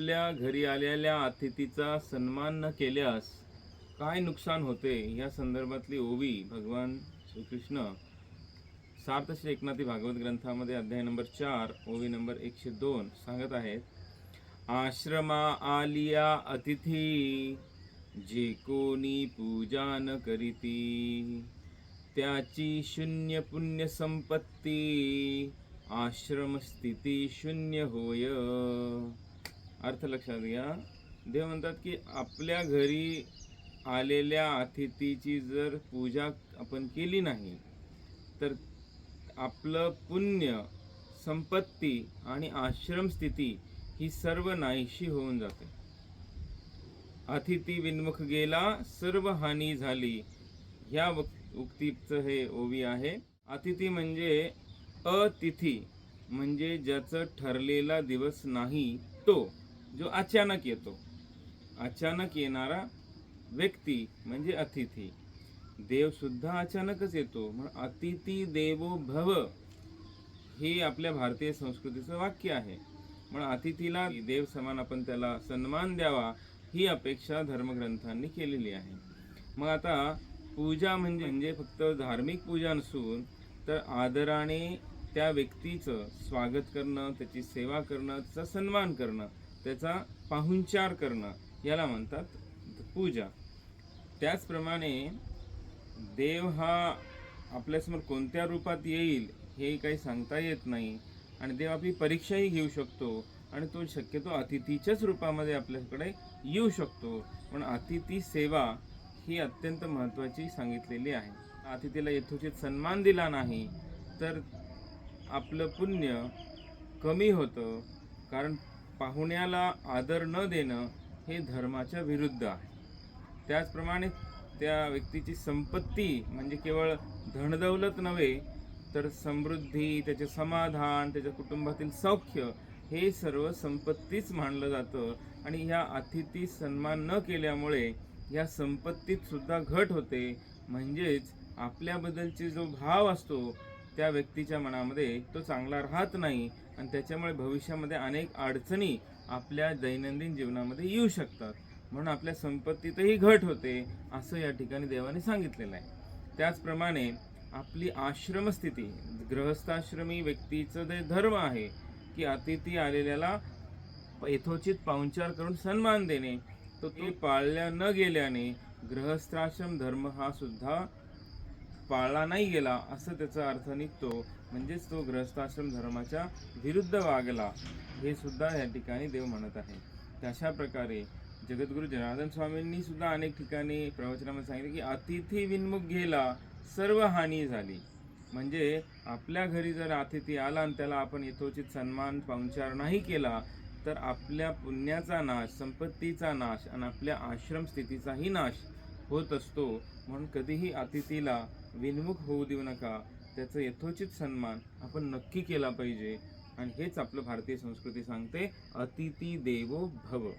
आपल्या घरी आलेल्या अतिथीचा सन्मान न केल्यास काय नुकसान होते? या संदर्भातली ओवी भगवान श्रीकृष्ण सार्थ श्री एकनाथी भागवत ग्रंथामध्ये अध्याय नंबर चार ओवी नंबर एकशे दोन सांगत आहेत आश्रमा आलिया अतिथी जे कोणी पूजा न करीती त्याची शून्य पुण्य संपत्ती आश्रम स्थिती शून्य होय. अर्थ लक्षात घ्या. देव म्हणतात की आपल्या घरी आलेल्या अतिथीची जर पूजा आपण केली नाही तर आपलं पुण्य संपत्ती आणि आश्रम स्थिती ही सर्व नाहीशी होऊन जाते. अतिथी विनमुख गेला सर्व हानी झाली. ह्या उक्तीचं हे ओवी आहे. अतिथी म्हणजे अतिथी म्हणजे ज्याचं ठरलेला दिवस नाही तो. जो अचानक येतो. अचानक येणारा व्यक्ती म्हणजे अतिथी. देव सुद्धा अचानकच येतो. म्हणून अतिथी देवो भव हे आपल्या भारतीय संस्कृतीचं वाक्य आहे. म्हणून अतिथीला देव समान आपण त्याला सन्मान द्यावा ही अपेक्षा धर्मग्रंथांनी केलेली आहे. मग आता पूजा म्हणजे म्हणजे फक्त धार्मिक पूजा नसून तर आदराने त्या व्यक्तीचं स्वागत करणं त्याची सेवा करणं त्याचा सन्मान करणं त्याचा पाहुणचार करणं याला म्हणतात पूजा. त्याचप्रमाणे देव हा आपल्यासमोर कोणत्या रूपात येईल हे काही सांगता येत नाही. आणि देव आपली परीक्षाही घेऊ शकतो आणि तो शक्यतो अतिथीच्याच रूपामध्ये आपल्याकडे येऊ शकतो. पण अतिथी सेवा ही अत्यंत महत्त्वाची सांगितलेली आहे. अतिथीला यथोचित सन्मान दिला नाही तर आपलं पुण्य कमी होतं. कारण पाहुण्याला आदर न देणं हे धर्माच्या विरुद्ध आहे. त्याचप्रमाणे त्या व्यक्तीची संपत्ती म्हणजे केवळ धनदौलत नव्हे तर समृद्धी त्याचे समाधान त्याच्या कुटुंबातील सौख्य हे सर्व संपत्तीच मानलं जातं. आणि ह्या अतिथी सन्मान न केल्यामुळे या संपत्तीत सुद्धा घट होते. म्हणजेच आपल्याबद्दलचे जो भाव असतो त्या व्यक्तीच्या मनामध्ये तो चांगला राहत नाही आणि त्याच्यामुळे भविष्यामध्ये अनेक अडचणी आपल्या दैनंदिन जीवनामध्ये येऊ शकतात. म्हणून आपल्या संपत्तीतही घट होते असं या ठिकाणी देवाने सांगितलेलं आहे. त्याचप्रमाणे आपली आश्रमस्थिती गृहस्थाश्रमी व्यक्तीचं जे धर्म आहे की अतिथी आलेल्याला यथोचित पाहुणचार करून सन्मान देणे तो ते पाळल्या न गेल्याने गृहस्थाश्रम धर्म हा सुद्धा पाळला नाही गेला असं त्याचा अर्थ निघतो. म्हणजेच तो ग्रस्थाश्रम धर्माच्या विरुद्ध वागला हे सुद्धा या ठिकाणी देव म्हणत आहे. तशा प्रकारे जगद्गुरु जनार्दन स्वामींनी सुद्धा अनेक ठिकाणी प्रवचनामध्ये सांगितले की अतिथी विन्मुख गेला सर्व हानी झाली. म्हणजे आपल्या घरी जर अतिथी आला आणि त्याला आपण यथोचित सन्मान पाहुणचार नाही केला तर आपल्या पुण्याचा नाश संपत्तीचा नाश आणि आपल्या आश्रम स्थितीचाही नाश होत असतो. म्हणून कधीही अतिथीला विन्मुख होऊ देऊ नका. त्याचं यथोचित सन्मान आपण नक्की केला पाहिजे. आणि हेच आपलं भारतीय संस्कृती सांगते अतिथी देवो भव.